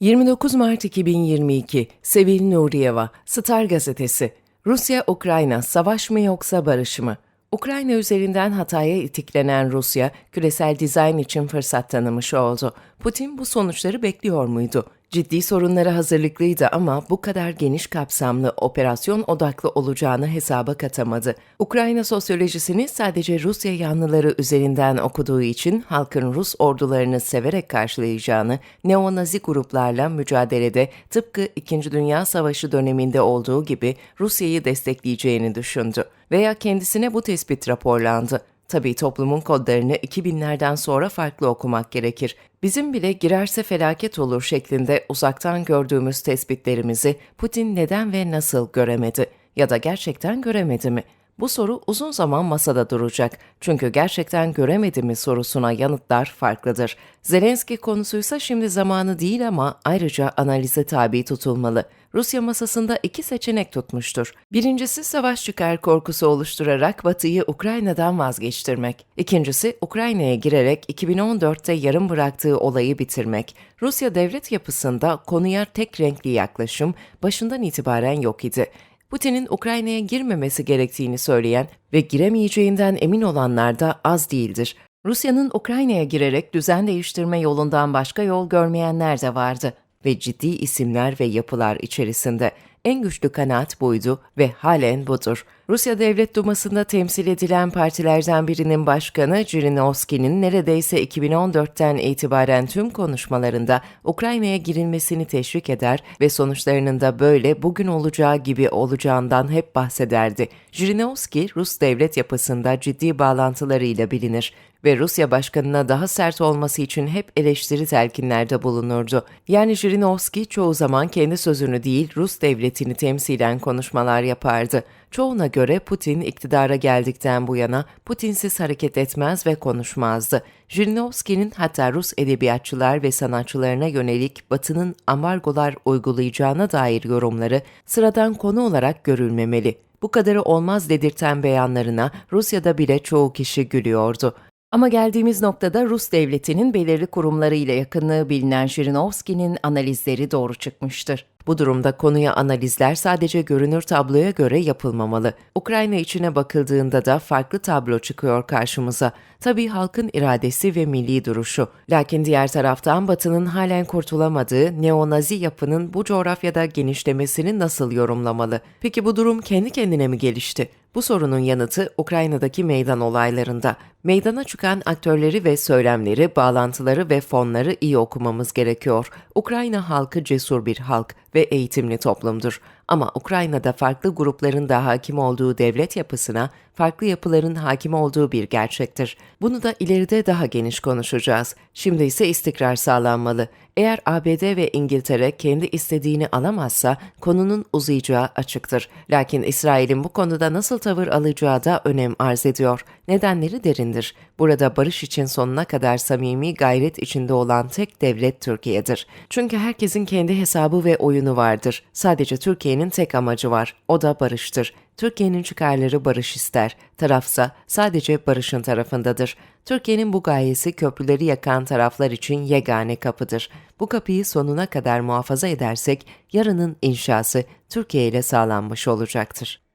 29 Mart 2022 Sevil Nuriyeva Star Gazetesi Rusya-Ukrayna savaş mı yoksa barış mı? Ukrayna üzerinden hataya itiklenen Rusya, küresel dizayn için fırsat tanımış oldu. Putin bu sonuçları bekliyor muydu? Ciddi sorunlara hazırlıklıydı ama bu kadar geniş kapsamlı operasyon odaklı olacağını hesaba katamadı. Ukrayna sosyolojisini sadece Rusya yanlıları üzerinden okuduğu için halkın Rus ordularını severek karşılayacağını, neonazi gruplarla mücadelede tıpkı İkinci Dünya Savaşı döneminde olduğu gibi Rusya'yı destekleyeceğini düşündü. Veya kendisine bu tespit raporlandı. Tabii toplumun kodlarını 2000'lerden sonra farklı okumak gerekir. Bizim bile girerse felaket olur şeklinde uzaktan gördüğümüz tespitlerimizi Putin neden ve nasıl göremedi? Ya da gerçekten göremedi mi? Bu soru uzun zaman masada duracak. Çünkü gerçekten göremedi mi sorusuna yanıtlar farklıdır. Zelenski konusuysa şimdi zamanı değil ama ayrıca analize tabi tutulmalı. Rusya masasında iki seçenek tutmuştur. Birincisi savaş çıkar korkusu oluşturarak Batı'yı Ukrayna'dan vazgeçtirmek. İkincisi Ukrayna'ya girerek 2014'te yarım bıraktığı olayı bitirmek. Rusya devlet yapısında konuya tek renkli yaklaşım başından itibaren yok idi. Putin'in Ukrayna'ya girmemesi gerektiğini söyleyen ve giremeyeceğinden emin olanlar da az değildir. Rusya'nın Ukrayna'ya girerek düzen değiştirme yolundan başka yol görmeyenler de vardı ve ciddi isimler ve yapılar içerisinde. En güçlü kanaat buydu ve halen budur. Rusya Devlet Duması'nda temsil edilen partilerden birinin başkanı Jirinovski'nin neredeyse 2014'ten itibaren tüm konuşmalarında Ukrayna'ya girilmesini teşvik eder ve sonuçlarının da böyle bugün olacağı gibi olacağından hep bahsederdi. Jirinovski, Rus devlet yapısında ciddi bağlantılarıyla bilinir ve Rusya başkanına daha sert olması için hep eleştiri telkinlerde bulunurdu. Yani Jirinovski çoğu zaman kendi sözünü değil Rus devletini temsilen konuşmalar yapardı. Çoğuna göre Putin iktidara geldikten bu yana Putinsiz hareket etmez ve konuşmazdı. Jirinovski'nin hatta Rus edebiyatçılar ve sanatçılarına yönelik Batı'nın ambargolar uygulayacağına dair yorumları sıradan konu olarak görülmemeli. Bu kadarı olmaz dedirten beyanlarına Rusya'da bile çoğu kişi gülüyordu. Ama geldiğimiz noktada Rus devletinin belirli kurumlarıyla yakınlığı bilinen Jirinovski'nin analizleri doğru çıkmıştır. Bu durumda konuya analizler sadece görünür tabloya göre yapılmamalı. Ukrayna içine bakıldığında da farklı tablo çıkıyor karşımıza. Tabii halkın iradesi ve milli duruşu. Lakin diğer taraftan Batı'nın halen kurtulamadığı neonazi yapının bu coğrafyada genişlemesini nasıl yorumlamalı? Peki bu durum kendi kendine mi gelişti? Bu sorunun yanıtı Ukrayna'daki meydan olaylarında. Meydana çıkan aktörleri ve söylemleri, bağlantıları ve fonları iyi okumamız gerekiyor. Ukrayna halkı cesur bir halk ve eğitimli toplumdur. Ama Ukrayna'da farklı grupların da hakim olduğu devlet yapısına farklı yapıların hakim olduğu bir gerçektir. Bunu da ileride daha geniş konuşacağız. Şimdi ise istikrar sağlanmalı. Eğer ABD ve İngiltere kendi istediğini alamazsa konunun uzayacağı açıktır. Lakin İsrail'in bu konuda nasıl tavır alacağı da önem arz ediyor. Nedenleri derindir. Burada barış için sonuna kadar samimi gayret içinde olan tek devlet Türkiye'dir. Çünkü herkesin kendi hesabı ve oyunu vardır. Sadece Türkiye'nin tek amacı var. O da barıştır. Türkiye'nin çıkarları barış ister. Tarafsa sadece barışın tarafındadır. Türkiye'nin bu gayesi köprüleri yakan taraflar için yegane kapıdır. Bu kapıyı sonuna kadar muhafaza edersek yarının inşası Türkiye ile sağlanmış olacaktır.